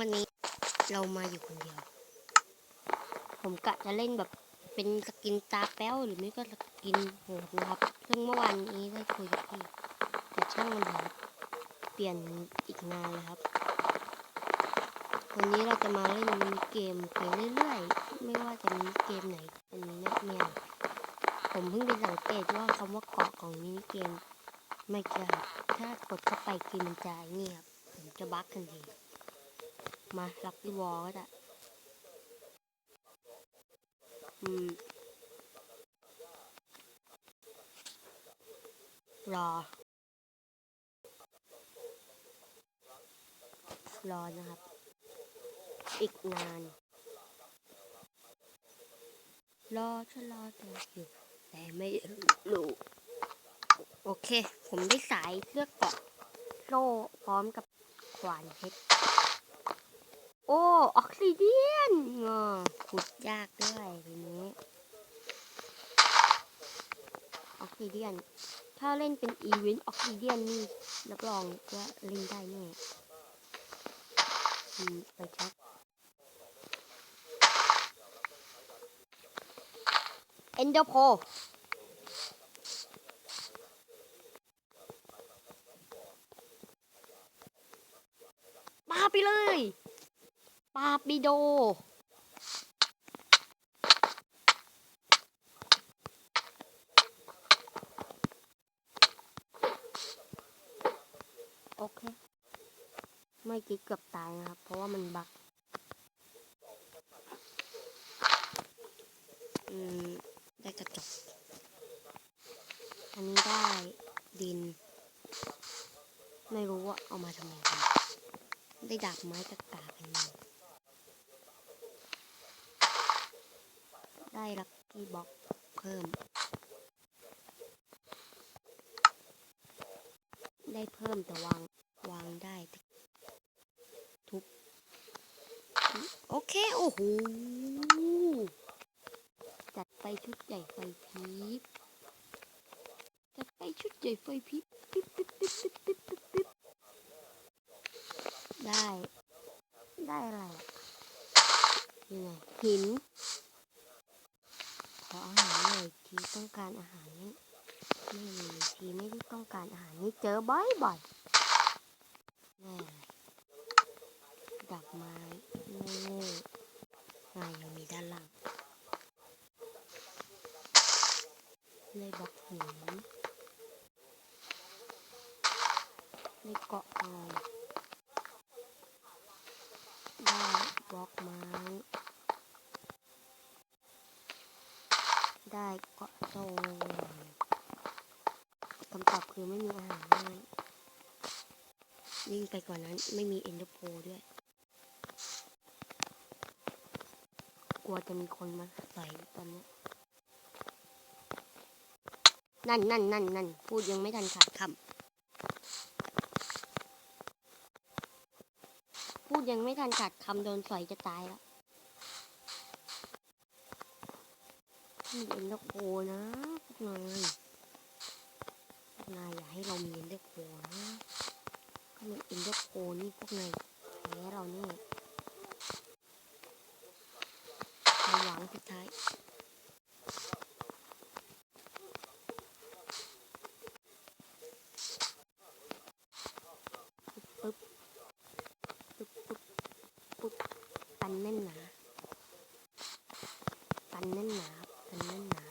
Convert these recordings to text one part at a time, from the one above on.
วันนี้เรามาอยู่คนเดียว ผมกะจะเล่นแบบเป็นสกินตาแป้วหรือไม่ก็สกินโหดนะครับ ซึ่งเมื่อวานนี้ได้คุยกับพี่แต่ช่างมันเถอะเปลี่ยนอีกนานเลยครับ วันนี้เราจะมาเล่นมิเกมไปเรื่อยๆ ไม่ว่าจะมินิเกมไหนเป็นมินิเมียผมเพิ่งไปสังเกตว่าคำว่าเกาะของมินิเกมไม่เกี่ยวถ้ากดเข้าไปคือมันจะเงียบผมจะบั๊กทันที มาลักวอลก็ได้อืมรอ รอนะครับ อีกนาน รอฉันรอเธออยู่แต่ไม่รู้โอเค ผมได้สายเสื้อเกาะโล่พร้อมกับขวานเพชร โอ้ ออกซิเดียนงขุดยากด้วยทีนี้ ออกซิเดียน ถ้าเล่นเป็นอีเวนต์ออกซิเดียนนี่รับรองว่าเล่นได้แน่ไปชักเอนโดอร์โพปาไปเลย ปาปิโด โอเค ไม่คิดเกือบตายนะครับ เพราะว่ามันบักอืม ได้กระจก อันนี้ได้ดิน ไม่รู้ว่าเอามาทำไมได้ดาบไม้กระกากันมาได้ลักกี้บ็อกเพิ่ม ได้เพิ่มแต่วางวางได้ทุบโอเค โอ้โหจัดไปชุดใหญ่ไฟพริบจัดไปชุดใหญ่ไฟพริบปิ๊บปิ๊บปิ๊บปิ๊บปิ๊บปิ๊บปิ๊บได้ ได้อะไรอะยังไงหิน ออาหารหน่อยทีต้องการอาหารนั้ไม่มีทีไม่ได้ต้องการอาหารนี่เจอบ่อยบ่อยๆแน่เลยดักไม้โง่ๆอ่ายังมีด้านล่างเลยบล็อกหินเลยเกาะเอาได้บล็อกไม้ ได้เกาะโตคำตอบคือไม่มีอาหารให้ยิ่งไปกว่านั้นไม่มีเอ็นเดอร์โพด้วย กลัวจะมีคนมาใส่ตอนนี้ นั่นนั่นนั่นนั่นพูดยังไม่ทันขาดคำพูดยังไม่ทันขาดคำโดนใสอยจะตายแล้ว มีเอ็นเดอร์โคนะพวกนายพวกนายอย่าให้เรามีเอ็นเดอร์โคนะถ้ามีเอ็นเดอร์โคนี่พวกนายแพ้เราเนี่ความหวังสุดท้ายปึ๊บปึ๊บปึ๊บปึ๊บปันแน่นหนาปันแน่นหนาันแน่นหนา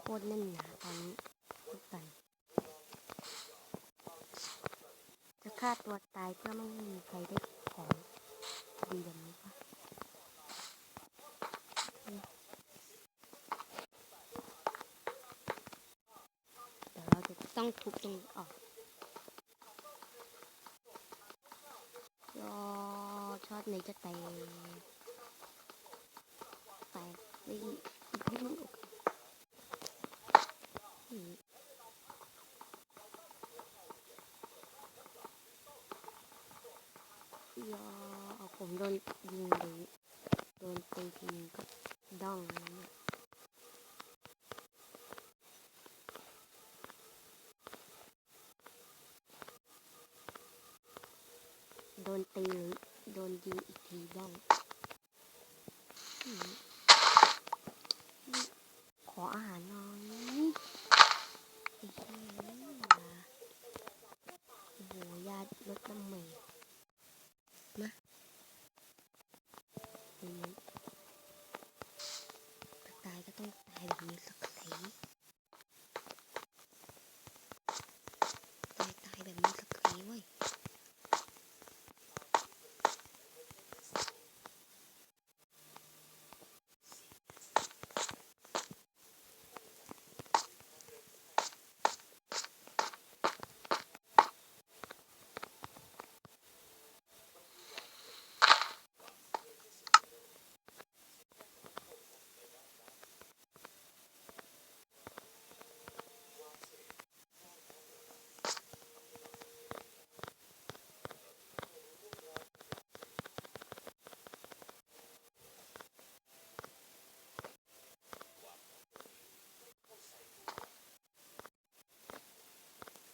โคตรแน่นหนาตอนนี้ทุกกันจะฆ่าตัวตายเพื่อไม่ให้มีใครได้ของดีแบบนี้ปะเดี๋ยวเราจะต้องทุบตรงนี้ออกรอช็อตไหนจะแตก นี่ให้มันอเคอืมยาผมโดนยิงเลยโดนตีทีก็ดังเลย โดนตีหรือโดนยิงอีกทีบ้างอืมขออาหารหน่อยไอ้เหี้ยโอ้โหญาติลดน้ำใหม่มาอืมถ้าตายก็ต้องตายแบบมีศักดิ์ศรีตายตายแบบมีศักดิ์ศรีเว้ย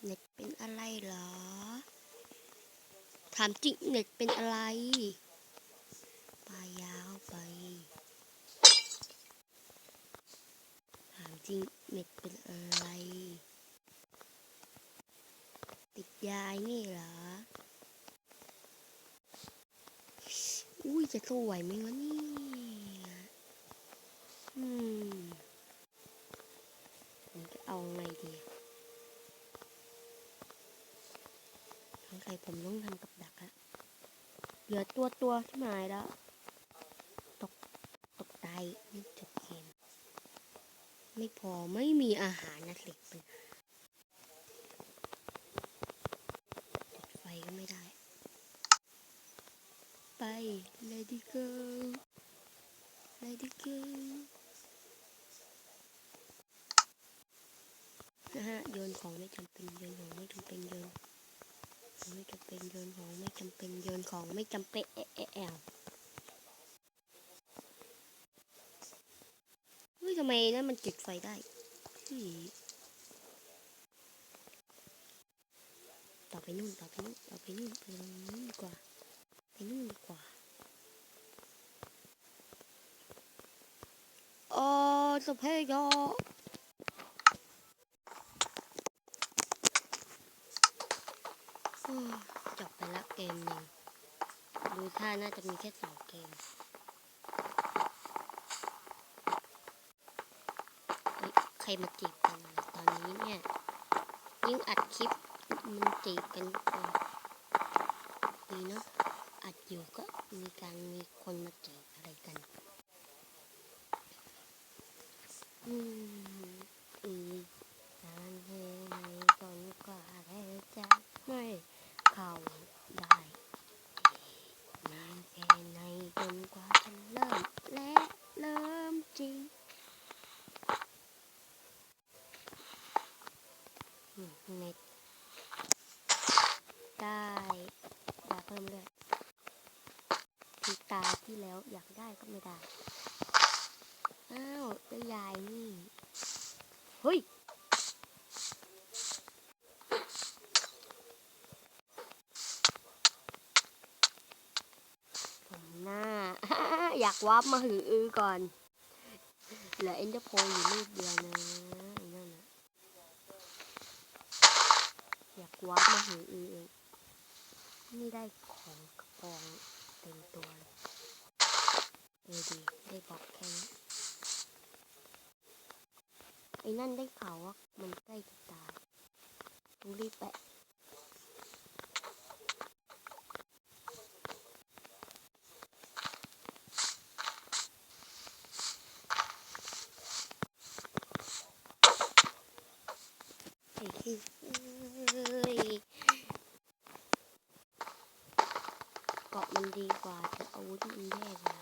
เน็ตเป็นอะไรเหรอ ถามจริงเน็ตเป็นอะไรปลายาวไป ถามจริงเน็ตเป็นอะไร ติดยายนี่เหรอ อุ้ยจะสู้ไหวไหมวะนี่อืมมันจะเอาไงดีสงสัยผมต้องทำกับ เหลือตัวตัวที่หมายแล้ว ตก ตกตายนี่จบเกมไม่พอไม่มีอาหารนะสิปัญหาจุดไฟก็ไม่ได้ ไป Lady Go Lady Go นะฮะโยนของไม่จำเป็นโยนของไม่จำเป็นโยน ไม่จำเป็นโยนของไม่จำเป็นโยนของไม่จำเป็นแอะแอะแอวเฮ้ยทำไมนั่นมันจุดไฟได้ต่อไปนู่นต่อไปนู่นต่อไปนู่นไปนู้นดีกว่าไปนู่นดีกว่าโอ้สพเพยออืมจบไปละเกมหนึ่ง ดูท่าน่าจะมีแค่สองเกมใครมาจีบกันตอนนี้เนี่ย ยิ่งอัดคลิปมันจีบกันดีเนาะอัดอยู่ก็มีการมีคนมาจีบอะไรกัน อืมอีกนานแค่ไหนจนกว่าเธอจะไม่เข้าได้นานแค่ไหนจนกว่าจะเริ่มและเริ่มจริง อืมเน็ตได้ดาเพิ่มเลย ทีตาที่แล้วอยากได้ก็ไม่ได้ อ้าวได้ยายนี่ เฮ้ย ผมหน้า อยากวับมาหืออือก่อน เหลือเอ็นเดอร์โพอยู่ลูกเดียวนะไอ้นั่นนะอยากวับมาหืออือเองนี่ได้ของกระปอง เต็มตัวเลยเออดีได้บอกแค่นี้ไอ้นั่นได้ข่าวว่ามันใกล้จะตายต้องรีบไปะไอ้ที่เอ้ยเกาะมัน ดีกว่าแต่อาวุธมันแย่กว่า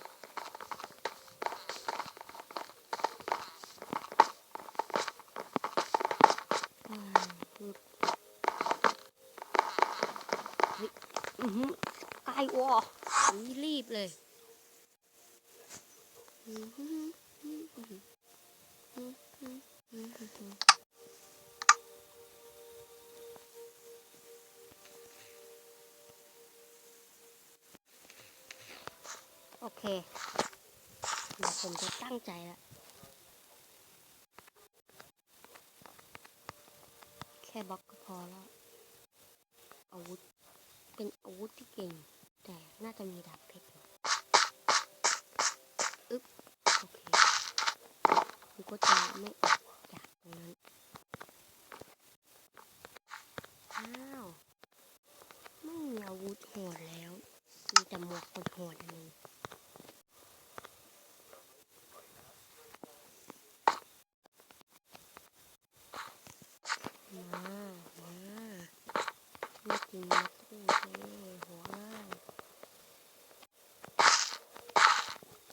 อ่าคือเฮ้ยอือหือไกลวอรีบเลย อือ โอเคเดี๋ยวผมจะตั้งใจละแค่บล็อกก็พอแล้ว อาวุธ เป็นอาวุธที่เก่ง แต่น่าจะมีดาบเพชรอึ๊บ โอเคผมก็จะไม่ออกจากตรงนั้น อ้าว ไม่มีอาวุธโหดแล้ว มีแต่หมวกคนโหดอันนึงมา มา ไม่จริงนะตู้เท่หัวง่าย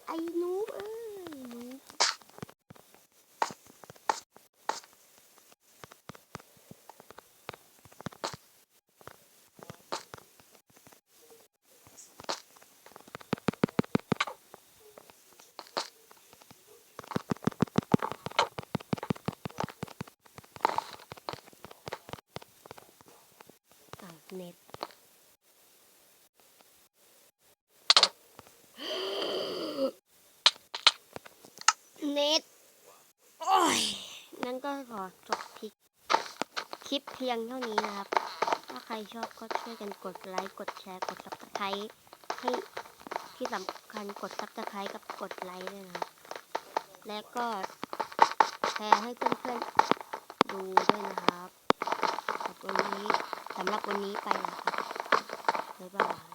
ไอ้หนูเอ้ยหนู เน็ตเน็ตโอ้ยงั้นก็ขอจบคลิปคลิปเพียงเท่านี้นะครับ ถ้าใครชอบก็ช่วยกันกดไลค์ กดแชร์ กด subscribe ให้ที่สำคัญกด subscribe กับกดไลค์ด้วยนะครับ และก็แชร์ให้เพื่อนๆดูด้วยนะครับสำหรับวันนี้ สำหรับวันนี้ไปแล้วครับบ๊ายบาย